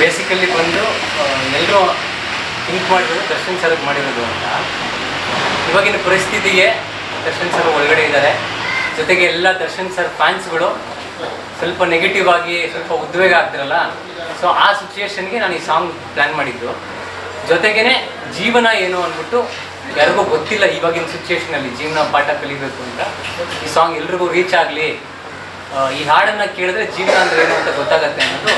Basically ಬಂದು ಎಲ್ಲರೂ think ಮಾಡಿರೋದು, ದರ್ಶನ್ ಸರ್ಗೆ ಮಾಡಿರೋದು ಅಂತ. ಇವಾಗಿನ ಪರಿಸ್ಥಿತಿಗೆ ದರ್ಶನ್ ಸರ್ ಒಳಗಡೆ ಇದ್ದಾರೆ. ಜೊತೆಗೆ ಎಲ್ಲ ದರ್ಶನ್ ಸರ್ ಫ್ಯಾನ್ಸ್ಗಳು ಸ್ವಲ್ಪ ನೆಗೆಟಿವ್ ಆಗಿ, ಸ್ವಲ್ಪ ಉದ್ವೇಗ ಆಗ್ತಿರಲ್ಲ? ಸೊ ಆ ಸಿಚುಯೇಷನ್ಗೆ ನಾನು ಈ ಸಾಂಗ್ ಪ್ಲ್ಯಾನ್ ಮಾಡಿದ್ದು. ಜೊತೆಗೇ ಜೀವನ ಏನು ಅಂದ್ಬಿಟ್ಟು ಯಾರಿಗೂ ಗೊತ್ತಿಲ್ಲ ಇವಾಗಿನ ಸಿಚುಯೇಷನಲ್ಲಿ ಜೀವನ ಪಾಠ ಕಲಿಬೇಕು ಅಂತ. ಈ ಸಾಂಗ್ ಎಲ್ರಿಗೂ ರೀಚ್ ಆಗಲಿ. ಈ ಹಾಡನ್ನು ಕೇಳಿದ್ರೆ ಜೀವನ ಅಂದರೆ ಏನು ಅಂತ ಗೊತ್ತಾಗತ್ತೆ ಅನ್ನೋದು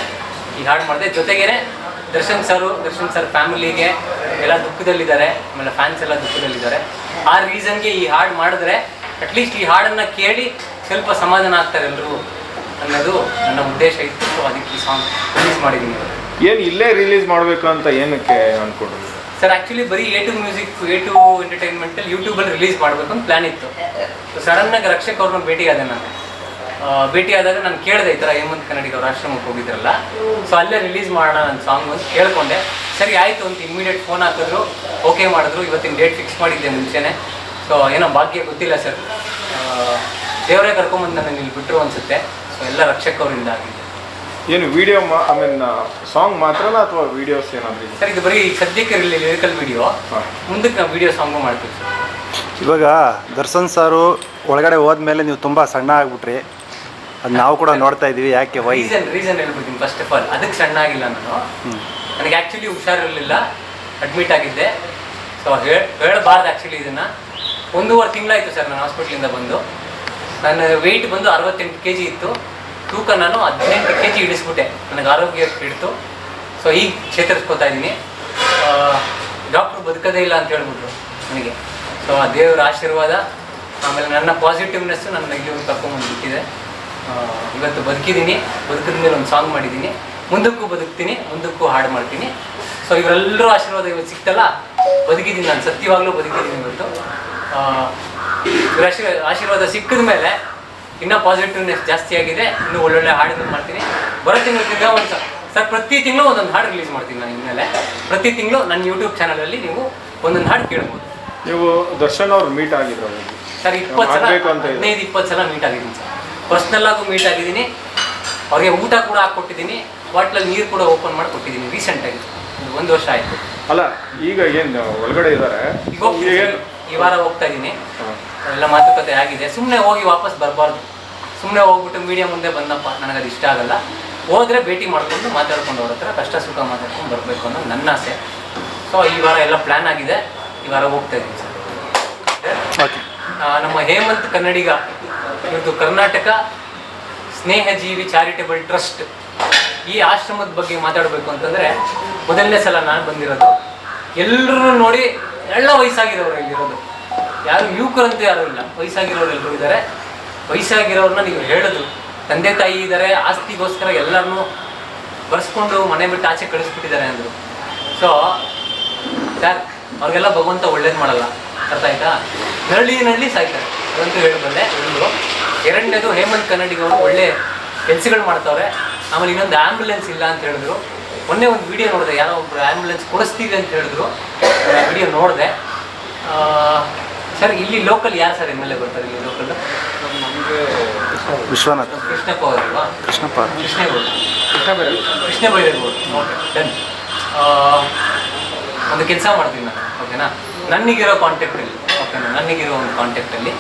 ಈ ಹಾಡು ಮಾಡಿದೆ. ಜೊತೆಗೇನೆ ದರ್ಶನ್ ಸರ್ ದರ್ಶನ್ ಸರ್ ಫ್ಯಾಮಿಲಿಗೆ ಎಲ್ಲ ದುಃಖದಲ್ಲಿದ್ದಾರೆ. ಆಮೇಲೆ ಫ್ಯಾನ್ಸ್ ಎಲ್ಲ ದುಃಖದಲ್ಲಿದ್ದಾರೆ. ಆ ರೀಸನ್ಗೆ ಈ ಹಾಡು ಮಾಡಿದ್ರೆ ಅಟ್ಲೀಸ್ಟ್ ಈ ಹಾಡನ್ನು ಕೇಳಿ ಸ್ವಲ್ಪ ಸಮಾಧಾನ ಆಗ್ತಾರೆ ಎಲ್ಲರೂ ಅನ್ನೋದು ನನ್ನ ಉದ್ದೇಶ ಇತ್ತು. ಸೊ ಅದಕ್ಕೆ ಈ ಸಾಂಗ್ ರಿಲೀಸ್ ಮಾಡಿದ್ದೀನಿ. ಏನು ಇಲ್ಲೇ ರಿಲೀಸ್ ಮಾಡಬೇಕು ಅಂತ ಏನಕ್ಕೆ ಅಂದ್ಕೊಂಡ್ರು ಸರ್ ಆ್ಯಕ್ಚುಲಿ ಬರೀ A to music A to ಎಂಟರ್ಟೈನ್ಮೆಂಟಲ್ಲಿ ಯೂಟ್ಯೂಬಲ್ಲಿ ರಿಲೀಸ್ ಮಾಡಬೇಕು ಅಂತ ಪ್ಲ್ಯಾನ್ ಇತ್ತು. ಸೊ ಸಡನ್ನಾಗಿ ರಕ್ಷಕ್ ಅವ್ರನ್ನ ಭೇಟಿ ಆದೆ ನಾನು. ಭೇಟಿಯಾದಾಗ ನಾನು ಕೇಳಿದೆ ಈ ಥರ ಹೇಮಂತ್ ಕನ್ನಡಿಗ ಅವ್ರ ಆಶ್ರಮಕ್ಕೆ ಹೋಗಿದ್ರಲ್ಲ. ಸೊ ಅಲ್ಲೇ ರಿಲೀಸ್ ಮಾಡೋಣ ನನ್ನ ಸಾಂಗ್ ಅಂತ ಕೇಳ್ಕೊಂಡೆ. ಸರಿ ಆಯಿತು ಅಂತ ಇಮಿಡಿಯೇಟ್ ಫೋನ್ ಹಾಕಿದ್ರು. ಓಕೆ ಮಾಡಿದ್ರು. ಇವತ್ತಿನ ಡೇಟ್ ಫಿಕ್ಸ್ ಮಾಡಿದ್ದೆ ಮುಂಚೆನೇ. ಸೊ ಏನೋ ಭಾಗ್ಯ ಗೊತ್ತಿಲ್ಲ ಸರ್ ದೇವರೇ ಕರ್ಕೊಂಬಂದು ನನ್ನ ಇಲ್ಲಿ ಬಿಟ್ಟರು ಅನಿಸುತ್ತೆ. ಸೊ ಎಲ್ಲ ರಕ್ಷಕವರಿಂದ ಆಗಿದೆ. ಏನು ವಿಡಿಯೋ ಐ ಮೀನ್ ಸಾಂಗ್ ಮಾತ್ರನಾ ಅಥವಾ ವಿಡಿಯೋಸ್ ಏನಾದ್ರು? ಸರ್ ಇದು ಬರೀ ಸದ್ಯಕ್ಕೆ ಲಿರಿಕಲ್ ವಿಡಿಯೋ ಮುಂದಕ್ಕೆ ನಾವು ವಿಡಿಯೋ ಸಾಂಗು ಮಾಡ್ತೀವಿ ಸರ್ ಇವಾಗ ದರ್ಶನ್ ಸಾರು ಒಳಗಡೆ ಹೋದ್ಮೇಲೆ ನೀವು ತುಂಬ ಸಣ್ಣ ಆಗ್ಬಿಟ್ರಿ. ಅದು ನಾವು ಕೂಡ ನೋಡ್ತಾ ಇದೀವಿ ಯಾಕೆ ವೈ ರೀಸನ್ ರೀಸನ್ ಹೇಳ್ಬಿಡ್ತೀನಿ ಫಸ್ಟ್ ಆಫ್ ಆಲ್ ಅದಕ್ಕೆ ಸಣ್ಣ ಆಗಿಲ್ಲ ನಾನು. ನನಗೆ ಆ್ಯಕ್ಚುಲಿ ಹುಷಾರಿರಲಿಲ್ಲ. ಅಡ್ಮಿಟ್ ಆಗಿದ್ದೆ. ಸೊ ಹೇಳಬಾರ್ದು ಆ್ಯಕ್ಚುಲಿ ಇದನ್ನು. ಒಂದೂವರೆ ತಿಂಗಳಾಯಿತು ಸರ್ ನಾನು ಹಾಸ್ಪಿಟ್ಲಿಂದ ಬಂದು. ನನ್ನ ವೆಯ್ಟ್ ಬಂದು ಅರವತ್ತೆಂಟು ಕೆ ಜಿ ಇತ್ತು. ತೂಕ ನಾನು ಹದಿನೆಂಟು ಕೆ ಜಿ ಇಳಿಸ್ಬಿಟ್ಟೆ ನನಗೆ ಆರೋಗ್ಯ ಇಡ್ತು ಸೊ ಈಗ ಚೇತರಿಸ್ಕೊತಾ ಇದ್ದೀನಿ ಡಾಕ್ಟ್ರು ಬದುಕೋದೇ ಇಲ್ಲ ಅಂತ ಹೇಳ್ಬಿಟ್ರು ನನಗೆ. ಸೊ ಆ ದೇವರ ಆಶೀರ್ವಾದ. ಆಮೇಲೆ ನನ್ನ ಪಾಸಿಟಿವ್ನೆಸ್ಸು ನನ್ನ ಇಲ್ಲಿವರೆಗೆ ಕರ್ಕೊಂಬಂದ್ಬಿಟ್ಟಿದೆ. ಆ, ಇವತ್ತು ಬದುಕಿದ್ದೀನಿ. ಬದುಕಿದ ಮೇಲೆ ಒಂದು ಸಾಂಗ್ ಮಾಡಿದ್ದೀನಿ. ಮುಂದಕ್ಕೂ ಬದುಕ್ತೀನಿ ಮುಂದಕ್ಕೂ ಹಾಡು ಮಾಡ್ತೀನಿ. ಸೊ ಇವರೆಲ್ಲರೂ ಆಶೀರ್ವಾದ ಇವತ್ತು ಸಿಕ್ತಲ್ಲ? ಬದುಕಿದ್ದೀನಿ ನಾನು ಸತ್ಯವಾಗಲೂ ಬದುಕಿದ್ದೀನಿ ಇವತ್ತು. ಇವ್ರ ಆಶೀರ್ವಾದ ಆಶೀರ್ವಾದ ಸಿಕ್ಕಿದ ಮೇಲೆ ಇನ್ನೂ ಪಾಸಿಟಿವ್ನೆಸ್ ಜಾಸ್ತಿ ಆಗಿದೆ. ಇನ್ನೂ ಒಳ್ಳೊಳ್ಳೆ ಹಾಡನ್ನು ಮಾಡ್ತೀನಿ. ಬರೋ ತಿಂದ ಒಂದು ಸರ್ ಪ್ರತಿ ತಿಂಗಳು ಒಂದೊಂದು ಹಾಡು ರಿಲೀಸ್ ಮಾಡ್ತೀನಿ ನಾನು ಇನ್ಮೇಲೆ. ಪ್ರತಿ ತಿಂಗಳು ನನ್ನ ಯೂಟ್ಯೂಬ್ ಚಾನಲಲ್ಲಿ ನೀವು ಒಂದೊಂದು ಹಾಡು ಕೇಳ್ಬೋದು. ನೀವು ದರ್ಶನ್ ಅವ್ರು ಮೀಟ್ ಆಗಿದ್ರು. ಸರ್ ಇಪ್ಪತ್ತು ಸಲ. ಹದಿನೈದು ಇಪ್ಪತ್ತು ಸಲ ಮೀಟ್ ಆಗಿದ್ದೀನಿ ಸರ್. ಪರ್ಸ್ನಲ್ ಆಗು ಮೀಟ್ ಆಗಿದ್ದೀನಿ. ಅವ್ರಿಗೆ ಊಟ ಕೂಡ ಹಾಕ್ಕೊಟ್ಟಿದ್ದೀನಿ. ಬಾಟ್ಲಲ್ಲಿ ನೀರು ಕೂಡ ಓಪನ್ ಮಾಡಿ ಕೊಟ್ಟಿದ್ದೀನಿ ರೀಸೆಂಟಾಗಿ ಒಂದು ವರ್ಷ ಆಯಿತು. ಅಲ್ಲ ಈಗ ಏನು ಒಳಗಡೆ ಇದ್ದಾರೆ ಈ ವಾರ ಹೋಗ್ತಾ ಇದ್ದೀನಿ. ಎಲ್ಲ ಮಾತುಕತೆ ಆಗಿದೆ. ಸುಮ್ಮನೆ ಹೋಗಿ ವಾಪಸ್ ಬರಬಾರ್ದು. ಸುಮ್ಮನೆ ಹೋಗ್ಬಿಟ್ಟು ಮೀಡಿಯಾ ಮುಂದೆ ಬಂದಪ್ಪ ನನಗೆ ಅದು ಇಷ್ಟ ಆಗಲ್ಲ. ಹೋದರೆ ಭೇಟಿ ಮಾಡಿಕೊಂಡು ಮಾತಾಡ್ಕೊಂಡು ಅವ್ರ ಹತ್ರ ಕಷ್ಟ ಸುಖ ಮಾತಾಡ್ಕೊಂಡು ಬರಬೇಕು ಅನ್ನೋದು ನನ್ನ ಆಸೆ. ಸೊ ಈ ವಾರ ಎಲ್ಲ ಪ್ಲ್ಯಾನ್ ಆಗಿದೆ. ಈ ವಾರ ಹೋಗ್ತಾ ಇದ್ದೀನಿ ಸರ್. ಓಕೆ ನಮ್ಮ ಹೇಮಂತ್ ಕನ್ನಡಿಗ ಇವತ್ತು ಕರ್ನಾಟಕ ಸ್ನೇಹಜೀವಿ ಚಾರಿಟೇಬಲ್ ಟ್ರಸ್ಟ್ ಈ ಆಶ್ರಮದ ಬಗ್ಗೆ ಮಾತಾಡಬೇಕು ಅಂತಂದರೆ ಮೊದಲನೇ ಸಲ ನಾನು ಬಂದಿರೋದು. ಎಲ್ಲರೂ ನೋಡಿ ಎಲ್ಲ ವಯಸ್ಸಾಗಿರೋರು ಇಲ್ಲಿರೋದು. ಯಾರು ಯುವಕರಂತೂ ಯಾರೂ ಇಲ್ಲ. ವಯಸ್ಸಾಗಿರೋರು ಎಲ್ಲರೂ ಇದ್ದಾರೆ. ವಯಸ್ಸಾಗಿರೋರನ್ನ ನೀವು ಹೇಳೋದು. ತಂದೆ ತಾಯಿ ಇದ್ದಾರೆ, ಆಸ್ತಿಗೋಸ್ಕರ ಎಲ್ಲರನ್ನೂ ಬರ್ಸ್ಕೊಂಡು ಮನೆ ಬಿಟ್ಟು ಆಚೆ ಕಳಿಸ್ಬಿಟ್ಟಿದ್ದಾರೆ ಅಂದರು. ಸೊ ಸರ್ ಅವ್ರಿಗೆಲ್ಲ ಭಗವಂತ ಒಳ್ಳೇದು ಮಾಡಲ್ಲ. ಅರ್ಥ ಆಯ್ತಾ? ನಳ್ಳಿ ನಳ್ಳಿ ಸಾಯ್ತಾರೆ. ಅದಂತೂ ಹೇಳಬಲ್ಲೆ ಒಂದು ಎರಡನೇದು ಹೇಮಂತ್ ಕನ್ನಡಿಗ ಅವರು ಒಳ್ಳೆ ಕೆಲಸಗಳು ಮಾಡ್ತಾವ್ರೆ. ಆಮೇಲೆ ಇನ್ನೊಂದು ಆ್ಯಂಬುಲೆನ್ಸ್ ಇಲ್ಲ ಅಂತ ಹೇಳಿದ್ರು. ಮೊನ್ನೆ ಒಂದು ವಿಡಿಯೋ ನೋಡಿದೆ ಯಾರೋ ಒಬ್ರು ಆ್ಯಂಬುಲೆನ್ಸ್ ಕೊಡಿಸ್ತೀವಿ ಅಂತ ಹೇಳಿದ್ರು. ವಿಡಿಯೋ ನೋಡಿದೆ. ಸರ್ ಇಲ್ಲಿ ಲೋಕಲ್ ಯಾರು ಸರ್ ಎಂ ಎಲ್ ಎ ಬರ್ತಾರೆ ಇಲ್ಲಿ ಲೋಕಲ್ ವಿಶ್ವನಾಥ್. ಕೃಷ್ಣಪ್ಪ ಅವರಲ್ವಾ? ಕೃಷ್ಣಪ್ಪ. ಕೃಷ್ಣೇಗೌಡ. ಕೃಷ್ಣ ಬೈರೇಗೌಡ ಓಕೆ ಡನ್ ಒಂದು ಕೆಲಸ ಮಾಡ್ತೀನಿ ನಾನು ಓಕೆನಾ ನನಗಿರೋ ಕಾಂಟ್ಯಾಕ್ಟಲ್ಲಿ ಓಕೆನಾ ನನಗಿರೋ ಒಂದು ಕಾಂಟ್ಯಾಕ್ಟಲ್ಲಿ